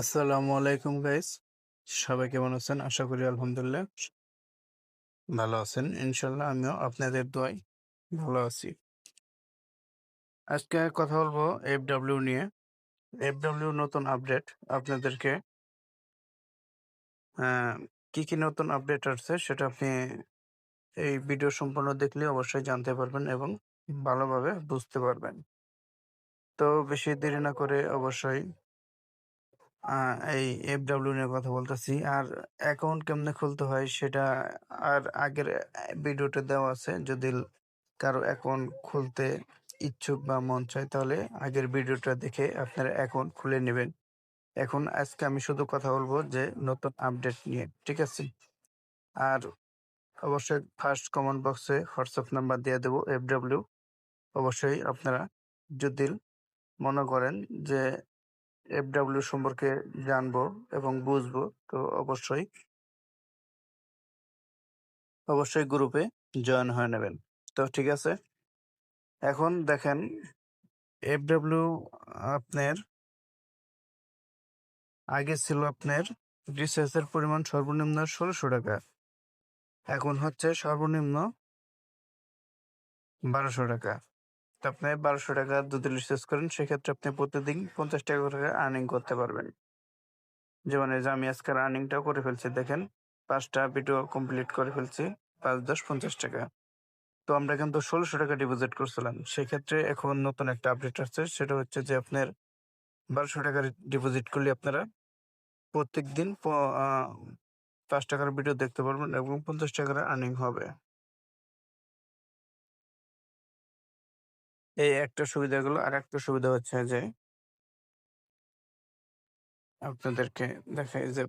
আসসালামু আলাইকুম গাইস সবাই কেমন আছেন? আশা করি আলহামদুলিল্লাহ ভালো আছেন। ইনশাল্লাহ আমিও আপনাদের দোয়াই ভালো আছি। আজকে কথা বলব এফ ডাব্লিউ নিয়ে। এফ ডাব্লিউ নতুন আপডেট আপনাদেরকে কি কি নতুন আপডেট আসছে সেটা আপনি এই ভিডিও সম্পূর্ণ দেখলে অবশ্যই জানতে পারবেন এবং ভালোভাবে বুঝতে পারবেন। তো বেশি দেরি না করে অবশ্যই এই এফ ডাব্লিউ নিয়ে কথা বলতেছি। আর অ্যাকাউন্ট কেমনে খুলতে হয় সেটা আর আগের ভিডিওতে দেওয়া আছে। যদি কারও অ্যাকাউন্ট খুলতে ইচ্ছুক বা মন চায় তাহলে আগের ভিডিওটা দেখে আপনারা অ্যাকাউন্ট খুলে নেবেন। এখন আজকে আমি শুধু কথা বলব যে নতুন আপডেট নিয়ে, ঠিক আছে? আর অবশ্যই ফার্স্ট কমেন্ট বক্সে হোয়াটসঅ্যাপ নাম্বার দিয়ে দেবো এফ ডাব্লিউ অবশ্যই আপনারা যদি মনে করেন যে এফ ডাব্লিউ সম্পর্কে জানব এবং বুঝব, তো অবশ্যই। অবশ্যই গ্রুপে জয়েন হয়ে নেবেন। তো ঠিক আছে? এখন দেখেন এফ ডাব্লিউ আপনার আগে ছিল আপনার রিচার্জের পরিমাণ সর্বনিম্ন ষোলোশো টাকা। এখন হচ্ছে সর্বনিম্ন বারোশো টাকা। আপনি বারোশো টাকা যদি রিচার্জ করেন, সেক্ষেত্রে আপনি প্রতিদিন পঞ্চাশ টাকা করে আর্নিং করতে পারবেন। যেমন এই যে আমি আজকের আর্নিংটাও করে ফেলছি, দেখেন পাঁচটা ভিডিও কমপ্লিট করে ফেলছি, পাঁচ, দশ, পঞ্চাশ টাকা। তো আমরা কিন্তু ষোলোশো টাকা ডিপোজিট করছিলাম। সেক্ষেত্রে এখন নতুন একটা আপডেট আসছে, সেটা হচ্ছে যে আপনার বারোশো টাকার ডিপোজিট করলে আপনারা প্রত্যেক দিন পাঁচ টাকার ভিডিও দেখতে পারবেন এবং পঞ্চাশ টাকার আর্নিং হবে। এই একটা সুবিধা গুলো। আর একটা সুবিধা হচ্ছে যে আপনাদেরকে দেখাই যে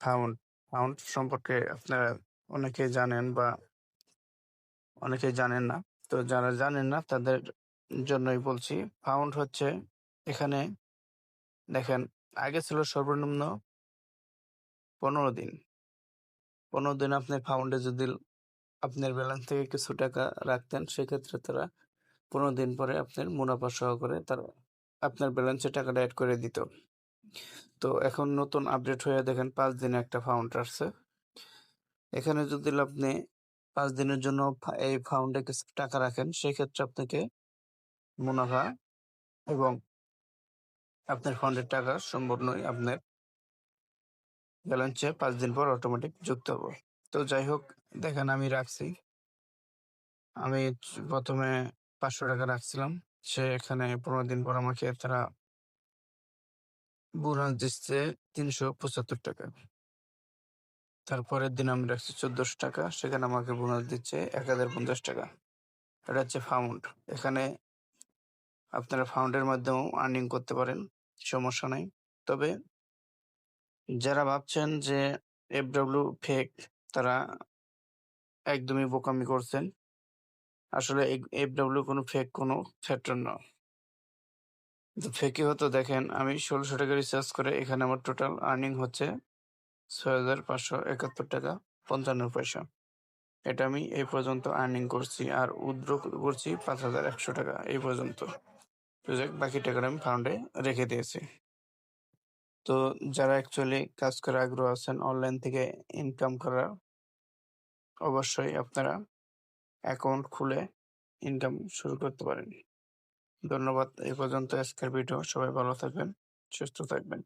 ফাউন্ড ফাউন্ড সম্পর্কে আপনারা অনেকে জানেন বা অনেকে জানেন না। তো যারা জানেন না, তাদের জন্যই বলছি ফাউন্ড হচ্ছে এখানে দেখেন, আগে ছিল সর্বনিম্ন পনেরো দিন। পনেরো দিন আপনি ফাউন্ডে যদি আপনার ব্যালেন্স থেকে কিছু টাকা রাখতেন, সেক্ষেত্রে তারা পনেরো দিন পরে আপনার মুনাফা সহকারে তারা আপনার ব্যালেন্সে টাকাটা অ্যাড করে দিত। তো এখন নতুন আপডেট হয়ে দেখেন পাঁচ দিনে একটা ফাউন্ড আসছে। এখানে যদি আপনি পাঁচ দিনের জন্য এই ফাউন্ডে কিছু টাকা রাখেন, সেক্ষেত্রে আপনাকে মুনাফা এবং আপনার ফান্ডের টাকা সম্পূর্ণই আপনার ব্যালেন্সে পাঁচ দিন পর অটোমেটিক যুক্ত হবে। তো যাই হোক, দেখেন আমি রাখছি। আমি প্রথমে পাঁচশো টাকা রাখছিলাম। সে এখানে পনেরো দিন পর আমাকে তারা বোনাস দিচ্ছে তিনশো পঁচাত্তর টাকা। তারপরের দিন আমি রাখছি চোদ্দশো টাকা, সেখানে আমাকে বোনাস দিচ্ছে এক হাজার পঞ্চাশ টাকা। এটা হচ্ছে ফাউন্ড এখানে আপনারা ফাউন্ডের মাধ্যমেও আর্নিং করতে পারেন, সমস্যা নাই। তবে যারা ভাবছেন যে এফ ডাব্লিউ ফেক তারা একদমই বোকামি করছেন। আসলে এফ ডাব্লিউ কোনো ফেক কোনো ফ্যাক্টর না। তো ফেকে হতো, দেখেন, আমি ষোলোশো টাকা রিচার্জ করে এখানে আমার টোটাল আর্নিং হচ্ছে ছয় হাজার পাঁচশো একাত্তর টাকা পঞ্চান্ন পয়সা। এটা আমি এই পর্যন্ত আর্নিং করছি আর উদ্র করছি পাঁচ হাজার একশো টাকা এই পর্যন্ত। বাকি টাকাটা আমি ফান্ডে রেখে দিয়েছি। তো যারা অ্যাকচুয়ালি কাজ করে আগ্রহ আছেন অনলাইন থেকে ইনকাম করার, অবশ্যই আপনারা অ্যাকাউন্ট খুলে ইনকাম শুরু করতে পারেন ধন্যবাদ, এই পর্যন্ত আজকের ভিডিও সবাই ভালো থাকবেন, সুস্থ থাকবেন।